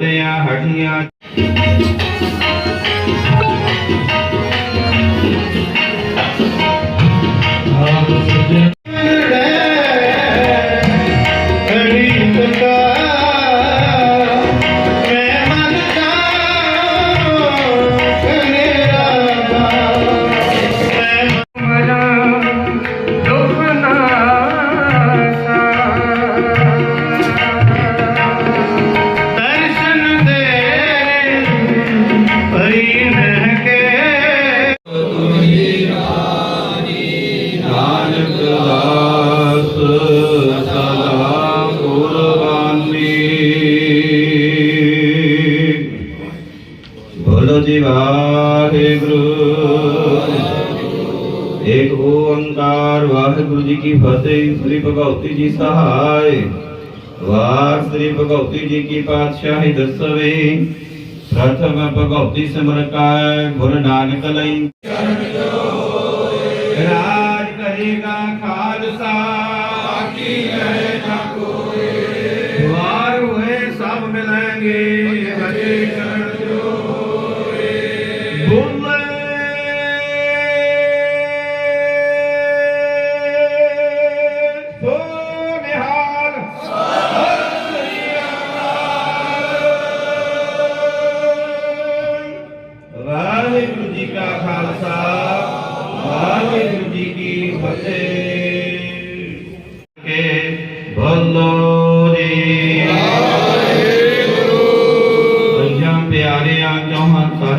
ਚੌਹਾਂ ਸਾਹਿਬ ਜਾਦਿਆਂ ਚਾਲੀਆਂ ਜੀ ਵਾਹਿਗੁਰੂ। ਏਕ ਓੰਕਾਰ ਵਾਹਿਗੁਰੂ ਜੀ ਕੀ ਫਤਿਹ। ਸ੍ਰੀ ਭਗਵਤੀ ਜੀ ਸਹਾਇ ਵਾਰ ਸ੍ਰੀ ਭਗਵਤੀ ਜੀ ਕੀ ਪਾਤਸ਼ਾਹੀ ਦਸਵੇਂ। ਪ੍ਰਥਮ ਭਗਵਤੀ ਸਿਮਰਕਾਇ ਗੁਰੂ ਨਾਨਕ ਲਈ। ਰਾਜ ਕਰੇਗਾ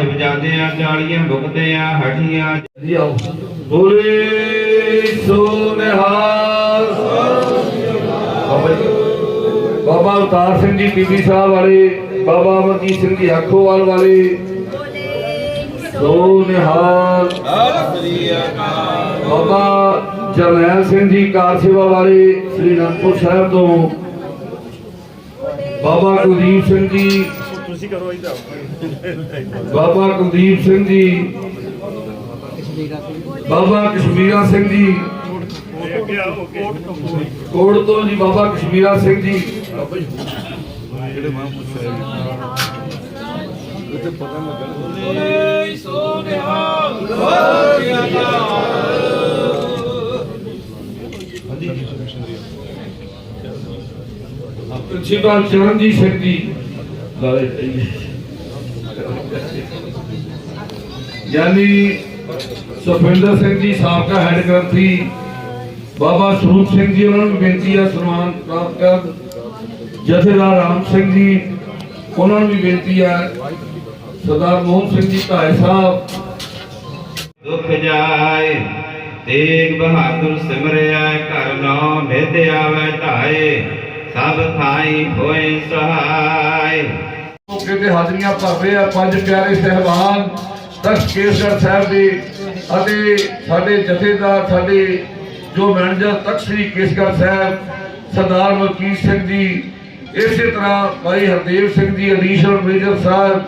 ਸਾਹਿਬ ਜਾਦਿਆਂ ਚਾਲੀਆਂ ਬੁਕਦਿਆਂ ਹਠੀਆਂ ਜੀ ਆਓ ਬੋਲੇ ਸੋ ਨਿਹਾਲ ਬਾਬਾ ਅਵਤਾਰ ਸਿੰਘ ਜੀ ਬੀਬੀ ਸਾਹਿਬ ਵਾਲੇ ਬਾਬਾ ਅਮਰਜੀਤ ਸਿੰਘ ਜੀ ਆਖੋਵਾਲ ਵਾਲੇ। ਸੋ ਨਿਹਾਲ ਬਾਬਾ ਜਰਨੈਲ ਸਿੰਘ ਜੀ ਕਾਰ ਸੇਵਾ ਵਾਲੇ ਸ੍ਰੀ ਅਨੰਦਪੁਰ ਸਾਹਿਬ ਤੋਂ। ਬਾਬਾ ਕੁਲਦੀਪ ਸਿੰਘ ਜੀ ਬਾਬਾ ਕੁਲਦੀਪ ਸਿੰਘ ਜੀ। ਬਾਬਾ ਕਸ਼ਮੀਰਾ ਸਿੰਘ ਜੀ। ਕੋੜ ਤੋਂ ਜੀ ਬਾਬਾ ਕਸ਼ਮੀਰਾ ਸਿੰਘ ਜੀ। ਪ੍ਰਿੰਸੀਪਲ ਚਰਨਜੀਤ ਸਿੰਘ ਜੀ। ਲਾਲੇ ਯਾਨੀ ਸੁਖਵਿੰਦਰ ਸਿੰਘ ਜੀ ਸਾਬਕਾ ਹੈੱਡ ਗ੍ਰੰਥੀ ਬਾਬਾ ਸਰੂਪ ਸਿੰਘ ਜੀ ਉਹਨਾਂ ਨੂੰ ਬੇਨਤੀ ਹੈ ਸਨਮਾਨ ਪ੍ਰਾਪਤ ਕਰਨ। ਜਥੇਦਾਰ ਰਾਮ ਸਿੰਘ ਜੀ, ਉਹਨਾਂ ਨੂੰ ਵੀ ਬੇਨਤੀ ਹੈ ਸਰਦਾਰ ਮੋਹਨ ਸਿੰਘ ਜੀ ਭਾਈ ਸਾਹਿਬ। ਦੁਖ ਜਾਏ, ਤੇਗ ਬਹਾਦਰ ਸਿਮਰਿਆ, ਘਰ ਨੌ ਨਿਧ ਆਵੇ ਢਾਏ, ਸਭ ਥਾਈ ਹੋਏ ਸਹਾਈ ਮੌਕੇ ਤੇ ਹਾਜ਼ਰੀਆਂ ਭਰ ਰਹੇ ਆ ਪੰਜ ਪਿਆਰੇ ਸਹਿਬਾਨ ਤਖਤ ਕੇਸਗੜ੍ਹ ਸਾਹਿਬ ਦੇ ਅਤੇ ਸਾਡੇ ਜਥੇਦਾਰ, ਸਾਡੇ ਜੋ ਮੈਨੇਜਰ ਤਖਤ ਸ੍ਰੀ ਕੇਸਗੜ੍ਹ ਸਾਹਿਬ, ਸਰਦਾਰ ਮਲਕੀਤ ਸਿੰਘ ਜੀ, ਇਸੇ ਤਰ੍ਹਾਂ ਭਾਈ ਹਰਦੇਵ ਸਿੰਘ ਜੀ, ਅਡੀਸ਼ਨਲ ਮੇਜਰ ਸਾਹਿਬ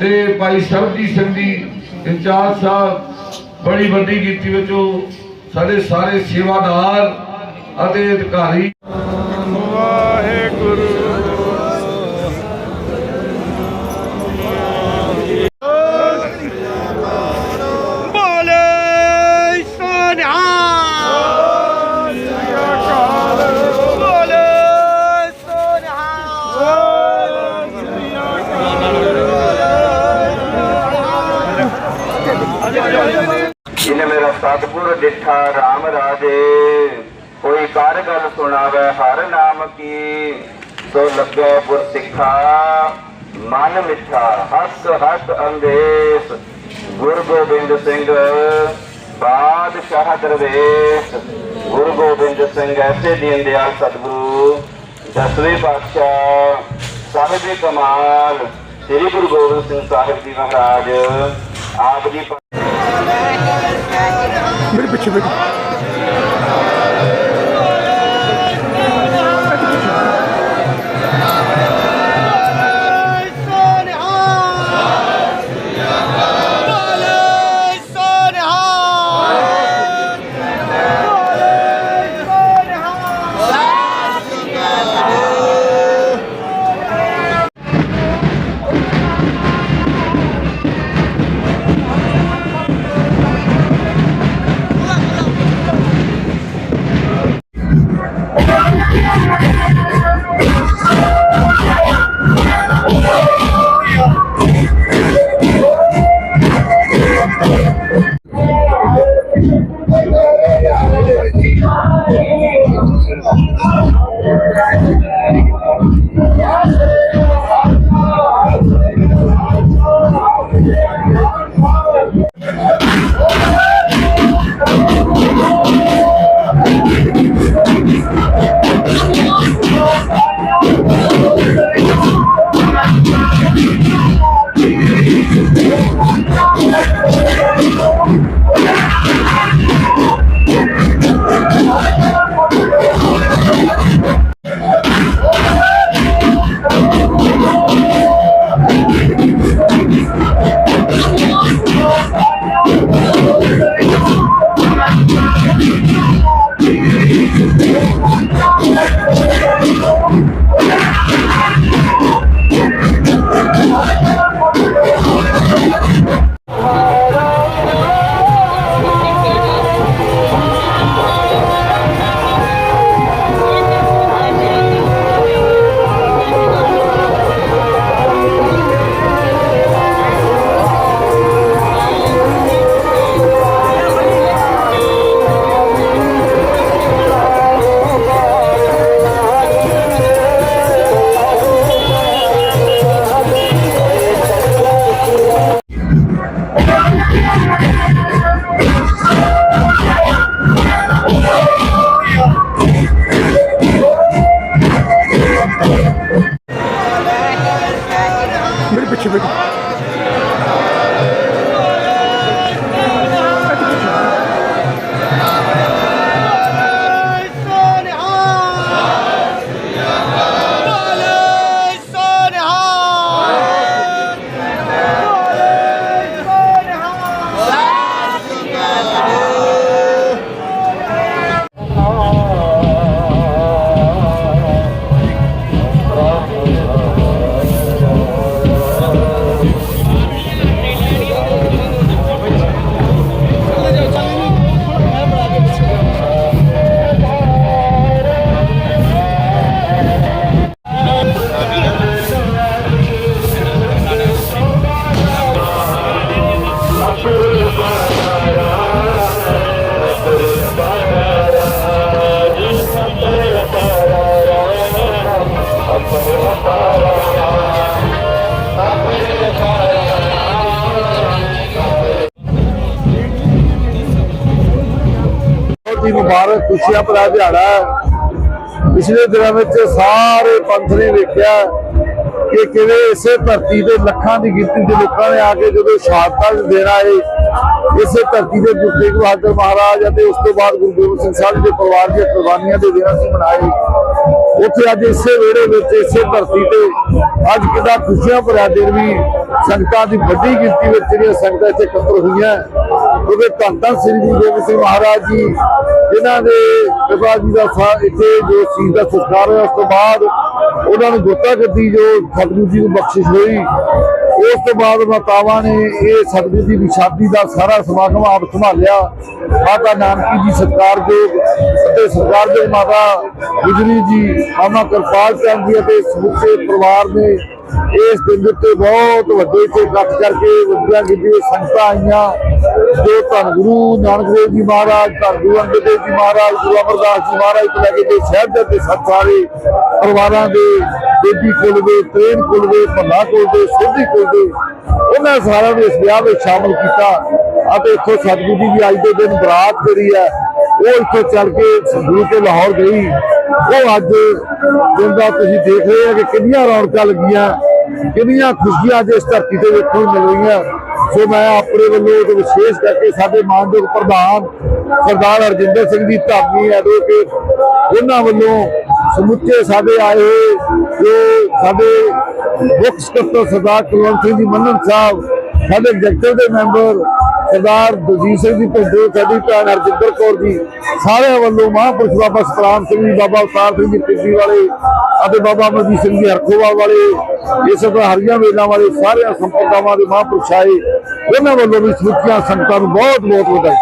ਤੇ ਭਾਈ ਸਰਬਜੀਤ ਸਿੰਘ ਜੀ, ਇੰਚਾਰਜ ਸਾਹਿਬ, ਬੜੀ ਵੱਡੀ ਗਿਣਤੀ ਵਿੱਚੋਂ ਸਾਡੇ ਸਾਰੇ ਸੇਵਾਦਾਰ ਅਤੇ ਅਧਿਕਾਰੀ। ਬੋਲੇ RAM ਰਾਜੇ, ਕੋਈ ਕਰ ਗੱਲ ਸੁਣਾਵੇ, ਹਰ ਨਾਮ ਕੀ, ਸੋ ਲੱਗੇ ਪੁਰ ਸਿੱਖਾ, ਮਨ ਮਿੱਠਾ, ਹੱਸ ਹੱਸ ਅੰਦੇਸ ਗੁਰ ਗੋਬਿੰਦ ਸਿੰਘ ਬਾਦਸ਼ਾਹ ਦਰਵੇਸ਼। ਗੁਰੂ ਗੋਬਿੰਦ ਸਿੰਘ ਐਸੇ ਦੀਨ ਦਿਆਲ ਸਤਿਗੁਰੂ, ਦਸਵੇਂ ਪਾਤਸ਼ਾਹ, ਸਾਹਿਬ ਕਮਾਲ, ਸ੍ਰੀ ਗੁਰੂ ਗੋਬਿੰਦ ਸਿੰਘ ਸਾਹਿਬ ਜੀ ਮਹਾਰਾਜ, ਆਪ ਜੀ ਬਹੁਤ Oh, my God. ਹੀ ਮੁਬਾਰਕ ਖੁਸ਼ੀਆਂ ਭਰਾ ਦਿਹਾੜਾ ਪਿਛਲੇ ਦਿਨਾਂ ਵਿੱਚ ਸਾਰੇ ਪੰਥ ਨੇ ਵੇਖਿਆ ਕਿ ਕਿਵੇਂ ਇਸੇ ਧਰਤੀ ਤੇ ਲੱਖਾਂ ਦੀ ਗਿਣਤੀ ਦੇ ਲੋਕਾਂ ਨੇ ਆ ਕੇ ਜਦੋਂ ਸ਼ਹਾਦਤਾਂ ਦੇਣਾ ਹੈ ਇਸੇ ਧਰਤੀ ਦੇ ਗੁਰੂ ਤੇਗ ਬਹਾਦਰ ਮਹਾਰਾਜ ਅਤੇ ਉਸ ਤੋਂ ਬਾਅਦ ਗੁਰੂ ਗੋਬਿੰਦ ਸਿੰਘ ਸਾਹਿਬ ਦੇ ਪਰਿਵਾਰ ਦੀਆਂ ਕੁਰਬਾਨੀਆਂ ਦੇ ਦਿਨਾਂ ਸੀ ਮਨਾਏ। ਉੱਥੇ ਅੱਜ ਇਸੇ ਵੇੜੇ ਵਿੱਚ, ਇਸੇ ਧਰਤੀ ਤੇ ਅੱਜ ਕਿੰਨਾ ਖੁਸ਼ੀਆਂ ਭਰਿਆ ਦਿਨ ਵੀ ਸੰਗਤਾਂ ਦੀ ਵੱਡੀ ਗਿਣਤੀ ਵਿੱਚ ਜਿਹੜੀਆਂ ਸੰਗਤਾਂ ਇੱਥੇ ਇਕੱਤਰ ਹੋਈਆਂ। ਉਹਦੇ ਧੰਨ ਧੰਨ ਸ੍ਰੀ ਗੁਰੂ ਗੋਬਿੰਦ ਸਿੰਘ ਮਹਾਰਾਜ ਜੀ, ਜਿਨ੍ਹਾਂ ਦੇ ਪਿਤਾ ਜੀ ਦਾ ਇੱਥੇ ਜੋ ਚੀਜ਼ ਦਾ ਸੰਸਕਾਰ ਹੋਇਆ, ਉਸ ਤੋਂ ਬਾਅਦ ਉਹਨਾਂ ਨੂੰ ਗੁੱਤਾ ਗੱਦੀ ਜੋ ਸਤਿਗੁਰੂ ਜੀ ਨੂੰ ਬਖਸ਼ਿਸ਼ ਹੋਈ, ਉਸ ਤੋਂ ਬਾਅਦ ਮਾਤਾਵਾਂ ਨੇ ਇਹ ਸਤਿਗੁਰੂ ਦੀ ਵਿਸ਼ਾਦੀ ਦਾ ਸਾਰਾ ਸਮਾਗਮ ਆਪ ਸੰਭਾਲਿਆ। ਮਾਤਾ ਨਾਨਕੀ ਜੀ ਸਤਿਕਾਰਯੋਗ ਅਤੇ ਸਤਿਕਾਰਯੋਗ ਮਾਤਾ ਗੁਜਰੀ ਜੀ ਮਾਮਾ ਕਿਰਪਾਲ ਚੰਦ ਜੀ ਅਤੇ ਸਮੁੱਚੇ ਪਰਿਵਾਰ ਨੇ ਇਸ ਦਿਨ ਉੱਤੇ ਬਹੁਤ ਵੱਡੇ ਤੇ ਇਕੱਠ ਕਰਕੇ ਵੱਡੀਆਂ ਗਿਣਤੀ ਸੰਗਤਾਂ ਆਈਆਂ। ਜੋ ਧੰਨ ਗੁਰੂ ਨਾਨਕ ਦੇਵ ਜੀ ਮਹਾਰਾਜ, ਧੰਨ ਗੁਰੂ ਅੰਗਦ ਦੇਵ ਜੀ ਮਹਾਰਾਜ, ਗੁਰੂ ਅਮਰਦਾਸ ਜੀ ਮਹਾਰਾਜ ਤੋਂ ਲੈ ਕੇ ਜੋ ਸ਼ਹਿਰ ਦੇ ਸੱਤ ਸਾਰੇ ਪਰਿਵਾਰਾਂ ਦੇ, ਬੇਦੀ ਕੁਲ ਦੇ ਤ੍ਰੇਨ ਕੁਲ ਦੇ ਭੱਲਾ ਕੁਲ ਦੇ, ਸੋਧੀ ਕੁਲ ਦੇ, ਉਹਨਾਂ ਸਾਰਿਆਂ ਨੂੰ ਇਸ ਵਿਆਹ ਵਿੱਚ ਸ਼ਾਮਲ ਕੀਤਾ। ਅਤੇ ਇੱਥੋਂ ਸਤਿਗੁਰੂ ਜੀ ਦੀ ਅੱਜ ਦੇ ਦਿਨ ਬਰਾਤ ਜਿਹੜੀ ਹੈ ਉਹ ਇੱਥੋਂ ਚੱਲ ਕੇ ਸੰਗਰੂਰ ਤੋਂ ਲਾਹੌਰ ਗਈ। ਉਹ ਅੱਜ ਦਿਨ ਤੁਸੀਂ ਦੇਖ ਰਹੇ ਹੋ ਕਿ ਕਿੰਨੀਆਂ ਰੌਣਕਾਂ ਲੱਗੀਆਂ, ਕਿੰਨੀਆਂ ਖੁਸ਼ੀਆਂ ਅੱਜ ਇਸ ਧਰਤੀ ਤੇ ਵੇਖਣ ਨੂੰ ਮਿਲ ਰਹੀਆਂ। ਸੋ ਮੈਂ ਆਪਣੇ ਵੱਲੋਂ ਤੇ ਵਿਸ਼ੇਸ਼ ਕਰਕੇ ਸਾਡੇ ਮਾਨਯੋਗ ਪ੍ਰਧਾਨ ਸਰਦਾਰ ਹਰਜਿੰਦਰ ਸਿੰਘ ਜੀ ਧਾਮੀ ਐਡਵੋਕੇਟ ਉਹਨਾਂ ਵੱਲੋਂ ਸਮੁੱਚੇ ਸਾਡੇ ਆਏ ਜੋ ਸਾਡੇ ਮੁੱਖ ਸਕੱਤਰ ਸਰਦਾਰ ਕੁਲਵੰਤ ਸਿੰਘ ਜੀ ਮੰਨਨ ਸਾਹਿਬ, ਸਾਡੇ ਐਗਜ਼ੈਕਟਿਵ ਦੇ ਮੈਂਬਰ ਸਰਦਾਰ ਦਲਜੀਤ ਸਿੰਘ ਜੀ ਭਿੰਡੂ, ਸਾਡੀ ਭੈਣ ਹਰਜਿੰਦਰ ਕੌਰ ਜੀ, ਸਾਰਿਆਂ ਵੱਲੋਂ ਮਹਾਂਪੁਰਸ਼ ਬਾਬਾ ਸਤਰਾਮ ਸਿੰਘ ਜੀ, ਬਾਬਾ ਅਵਤਾਰ ਸਿੰਘ ਜੀ ਪਿੰਡੀ ਵਾਲੇ ਅਤੇ ਬਾਬਾ ਮਨਜੀਤ ਸਿੰਘ ਜੀ ਹਰਖੋਵਾ ਵਾਲੇ, ਇਸ ਤਰ੍ਹਾਂ ਹਰੀਆਂ ਵੇਲਾਂ ਵਾਲੇ ਸਾਰਿਆਂ ਸੰਪਰਦਾਵਾਂ ਦੇ ਮਹਾਂਪੁਰਸ਼ ਆਏ। ਉਹਨਾਂ ਵੱਲੋਂ ਵੀ ਸਮੁੱਚੀਆਂ ਸੰਗਤਾਂ ਨੂੰ ਬਹੁਤ ਬਹੁਤ ਵਧਾਈ।